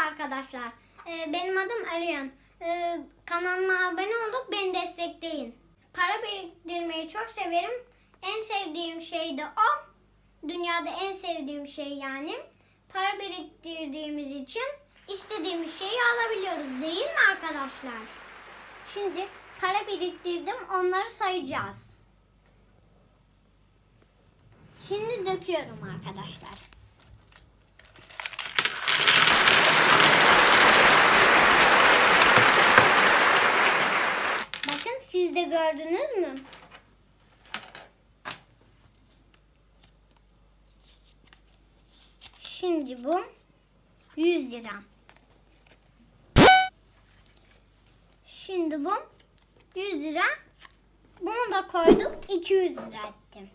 arkadaşlar. Ee, benim adım Arian. Ee, kanalıma abone olup beni destekleyin. Para biriktirmeyi çok severim. En sevdiğim şey de o. Dünyada en sevdiğim şey yani. Para biriktirdiğimiz için istediğimiz şeyi alabiliyoruz değil mi arkadaşlar? Şimdi para biriktirdim onları sayacağız. Şimdi döküyorum arkadaşlar. Siz de gördünüz mü? Şimdi bu 100 lira. Şimdi bu 100 lira. Bunu da koyduk 200 lira ettim.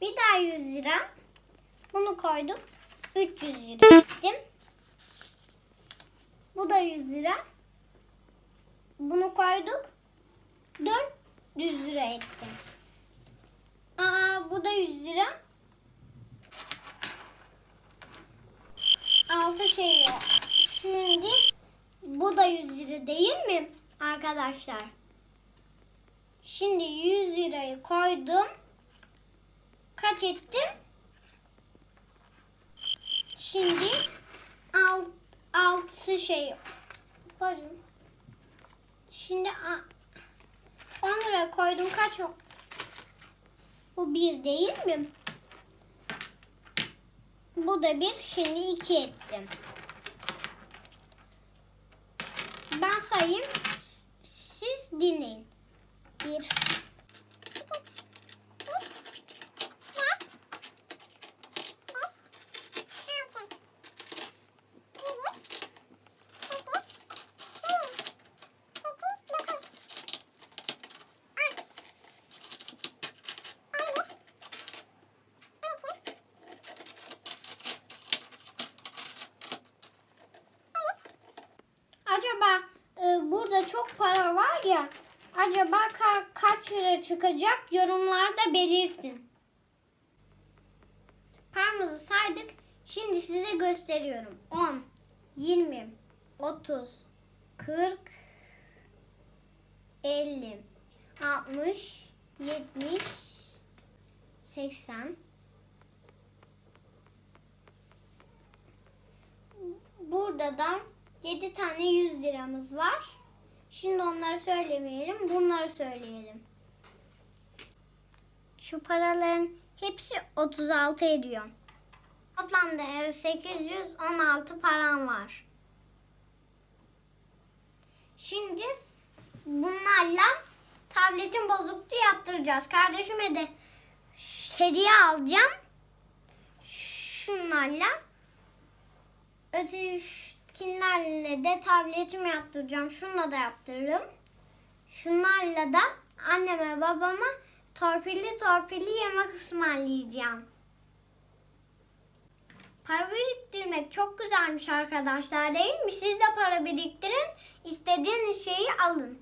Bir daha 100 lira. Bunu koyduk 300 lira ettim. Bu da 100 lira. Bunu koyduk 400 lira ettim. Aa bu da 100 lira. 6 şey yok. Şimdi bu da 100 lira değil mi arkadaşlar? Şimdi 100 lirayı koydum. Kaç ettim? Şimdi 6 şey Pardon. Şimdi a- 10 lira koydum kaç o? Bu bir değil mi? Bu da bir. Şimdi iki ettim. Ben sayayım. Siz dinleyin. Bir. E, burada çok para var ya. Acaba ka- kaç lira çıkacak yorumlarda belirsin. Paramızı saydık. Şimdi size gösteriyorum. 10, 20, 30, 40, 50, 60, 70, 80. Burada da 7 tane 100 liramız var. Şimdi onları söylemeyelim, bunları söyleyelim. Şu paraların hepsi 36 ediyor. Toplamda 816 param var. Şimdi bunlarla tabletin bozukluğu yaptıracağız. Kardeşime de hediye alacağım. Şunlarla ötekilerle de tabletimi yaptıracağım. Şununla da yaptırırım. Şunlarla da anneme babama torpilli torpilli yemek ısmarlayacağım. Para biriktirmek çok güzelmiş arkadaşlar değil mi? Siz de para biriktirin. istediğiniz şeyi alın.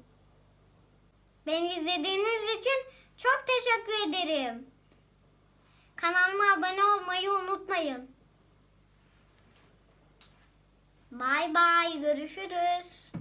Beni izlediğiniz için çok teşekkür ederim. Kanalıma abone olmayı unutmayın. Bay bay görüşürüz.